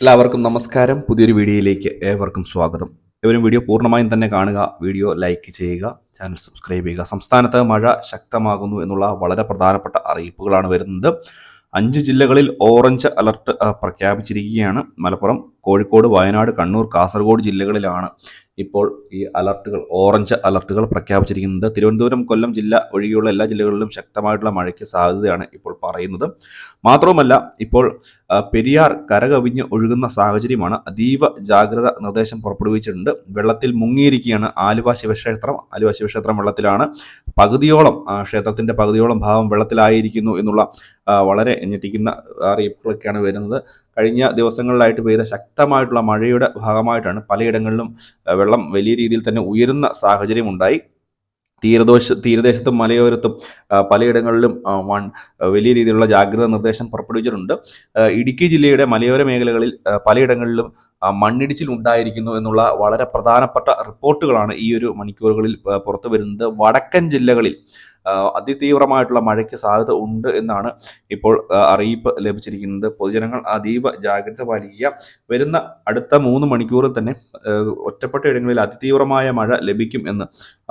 എല്ലാവർക്കും നമസ്കാരം. പുതിയൊരു വീഡിയോയിലേക്ക് ഏവർക്കും സ്വാഗതം. ഏവരും വീഡിയോ പൂർണമായും തന്നെ കാണുക വീഡിയോ ലൈക്ക് ചെയ്യുക ചാനൽ സബ്സ്ക്രൈബ് ചെയ്യുക. സംസ്ഥാനത്ത് മഴ ശക്തമാകുന്നു എന്നുള്ള വളരെ പ്രധാനപ്പെട്ട അറിയിപ്പുകളാണ് വരുന്നത്. അഞ്ച് ജില്ലകളിൽ ഓറഞ്ച് അലർട്ട് പ്രഖ്യാപിച്ചിരിക്കുകയാണ്. മലപ്പുറം കോഴിക്കോട് വയനാട് കണ്ണൂർ കാസർഗോഡ് ജില്ലകളിലാണ് ഇപ്പോൾ ഈ അലർട്ടുകൾ ഓറഞ്ച് അലർട്ടുകൾ പ്രഖ്യാപിച്ചിരിക്കുന്നത്. തിരുവനന്തപുരം കൊല്ലം ജില്ല ഒഴികെയുള്ള എല്ലാ ജില്ലകളിലും ശക്തമായിട്ടുള്ള മഴയ്ക്ക് സാധ്യതയാണ് ഇപ്പോൾ പറയുന്നത്. മാത്രവുമല്ല ഇപ്പോൾ പെരിയാർ കരകവിഞ്ഞ് ഒഴുകുന്ന സാഹചര്യമാണ് അതീവ ജാഗ്രത നിർദ്ദേശം പുറപ്പെടുവിച്ചിട്ടുണ്ട്. വെള്ളത്തിൽ മുങ്ങിയിരിക്കുകയാണ് ആലുവ ശിവക്ഷേത്രം. ആലുവ ശിവക്ഷേത്രം വെള്ളത്തിലാണ്. പകുതിയോളം ക്ഷേത്രത്തിന്റെ പകുതിയോളം ഭാവം വെള്ളത്തിലായിരിക്കുന്നു എന്നുള്ള വളരെ ഞെട്ടിക്കുന്ന അറിയിപ്പുകളൊക്കെയാണ് വരുന്നത്. കഴിഞ്ഞ ദിവസങ്ങളിലായിട്ട് പെയ്ത ശക്തമായിട്ടുള്ള മഴയുടെ ഭാഗമായിട്ടാണ് പലയിടങ്ങളിലും വെള്ളം വലിയ രീതിയിൽ തന്നെ ഉയരുന്ന സാഹചര്യം ഉണ്ടായി. തീരദോഷ തീരദേശത്തും മലയോരത്തും പലയിടങ്ങളിലും വൺ വലിയ രീതിയിലുള്ള ജാഗ്രതാ നിർദ്ദേശം പുറപ്പെടുവിച്ചിട്ടുണ്ട്. ഇടുക്കി ജില്ലയുടെ മലയോര മേഖലകളിൽ പലയിടങ്ങളിലും മണ്ണിടിച്ചിൽ ഉണ്ടായിരിക്കുന്നു എന്നുള്ള വളരെ പ്രധാനപ്പെട്ട റിപ്പോർട്ടുകളാണ് ഈ ഒരു മണിക്കൂറുകളിൽ പുറത്തു വരുന്നത് വടക്കൻ ജില്ലകളിൽ അതിതീവ്രമായിട്ടുള്ള മഴയ്ക്ക് സാധ്യത ഉണ്ട് എന്നാണ് ഇപ്പോൾ അറിയിപ്പ് ലഭിച്ചിരിക്കുന്നത്. പൊതുജനങ്ങൾ അതീവ ജാഗ്രത പാലിക്കുക. വരുന്ന അടുത്ത മൂന്ന് മണിക്കൂറിൽ തന്നെ ഒറ്റപ്പെട്ട ഇടങ്ങളിൽ അതിതീവ്രമായ മഴ ലഭിക്കും എന്ന്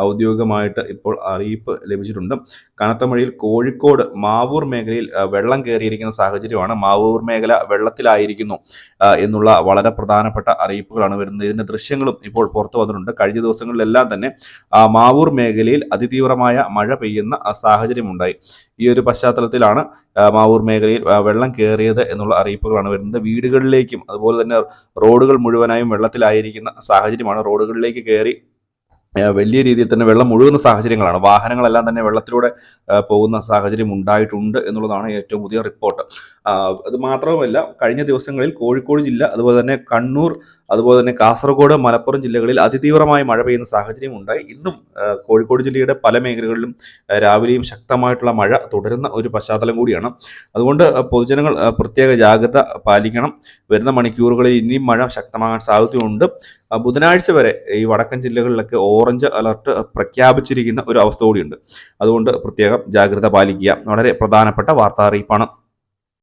ഔദ്യോഗികമായിട്ട് ഇപ്പോൾ അറിയിപ്പ് ലഭിച്ചിട്ടുണ്ട്. കനത്ത മഴയിൽ കോഴിക്കോട് മാവൂർ മേഖലയിൽ വെള്ളം കയറിയിരിക്കുന്ന സാഹചര്യമാണ്. മാവൂർ മേഖല വെള്ളത്തിലായിരിക്കുന്നു എന്നുള്ള വളരെ പ്രധാനപ്പെട്ട അറിയിപ്പുകളാണ് വരുന്നത്. ഇതിന്റെ ദൃശ്യങ്ങളും ഇപ്പോൾ പുറത്തു വന്നിട്ടുണ്ട്. കഴിഞ്ഞ ദിവസങ്ങളിലെല്ലാം തന്നെ മാവൂർ മേഖലയിൽ അതിതീവ്രമായ മഴ പെയ്യുന്ന ആ, സാഹചര്യമുണ്ടായി. ഈ ഒരു പശ്ചാത്തലത്തിലാണ് മാവൂർ മേഖലയിൽ വെള്ളം കയറിയത് എന്നുള്ള അറിയിപ്പുകളാണ് വരുന്നത്. വീടുകളിലേക്കും അതുപോലെ തന്നെ റോഡുകൾ മുഴുവനായും വെള്ളത്തിലായിരിക്കുന്ന സാഹചര്യമാണ് റോഡുകളിലേക്ക് കയറി വലിയ രീതിയിൽ തന്നെ വെള്ളം ഒഴുകുന്ന സാഹചര്യങ്ങളാണ്. വാഹനങ്ങളെല്ലാം തന്നെ വെള്ളത്തിലൂടെ പോകുന്ന സാഹചര്യം ഉണ്ടായിട്ടുണ്ട് എന്നുള്ളതാണ് ഏറ്റവും പുതിയ റിപ്പോർട്ട്. അത് മാത്രവുമല്ല കഴിഞ്ഞ ദിവസങ്ങളിൽ കോഴിക്കോട് ജില്ല അതുപോലെ തന്നെ കണ്ണൂർ അതുപോലെ തന്നെ കാസർഗോഡ് മലപ്പുറം ജില്ലകളിൽ അതിതീവ്രമായ മഴ പെയ്യുന്ന സാഹചര്യം ഉണ്ടായി. ഇന്നും കോഴിക്കോട് ജില്ലയുടെ പല മേഖലകളിലും രാവിലെയും ശക്തമായിട്ടുള്ള മഴ തുടരുന്ന ഒരു പശ്ചാത്തലം കൂടിയാണ്. അതുകൊണ്ട് പൊതുജനങ്ങൾ പ്രത്യേക ജാഗ്രത പാലിക്കണം. വരുന്ന മണിക്കൂറുകളിൽ ഇനിയും മഴ ശക്തമാകാൻ സാധ്യതയുണ്ട്. ബുധനാഴ്ച വരെ ഈ വടക്കൻ ജില്ലകളിലൊക്കെ ഓറഞ്ച് അലർട്ട് പ്രഖ്യാപിച്ചിരിക്കുന്ന ഒരു അവസ്ഥ കൂടിയുണ്ട്. അതുകൊണ്ട് പ്രത്യേകം ജാഗ്രത പാലിക്കുക. വളരെ പ്രധാനപ്പെട്ട വാർത്താ അറിയിപ്പാണ്.